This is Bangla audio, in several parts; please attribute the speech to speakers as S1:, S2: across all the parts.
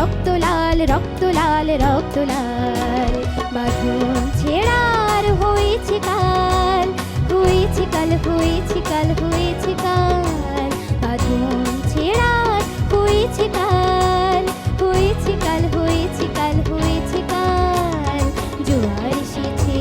S1: রক্ত লাল রক্ত লাল রক্ত লাল। বাঁধন ছেড়ার হয়েছে কাল হয়েছে কাল হয়েছে কাল হয়েছে কাল। বাঁধন ছেড়ার হয়েছে কাল হয়েছে কাল হয়েছে কাল হয়েছে কাল। জোয়ার এসেছে,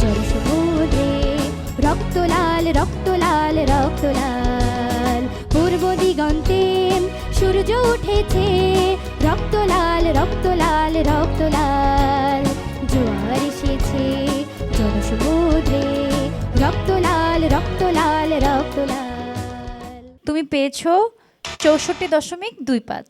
S1: জল সমুদ্রে রক্ত লাল রক্ত লাল রক্ত লাল। পূর্ব দিগন্তে সূর্য উঠেছে রক্ত লাল রক্ত লাল রক্ত লাল জোয়ার এসেছে, জনসমুদ্রে। রক্ত লাল রক্ত লাল রক্ত লাল
S2: তুমি পেয়েছ চৌষট্টি দশমিক দুই পাঁচ।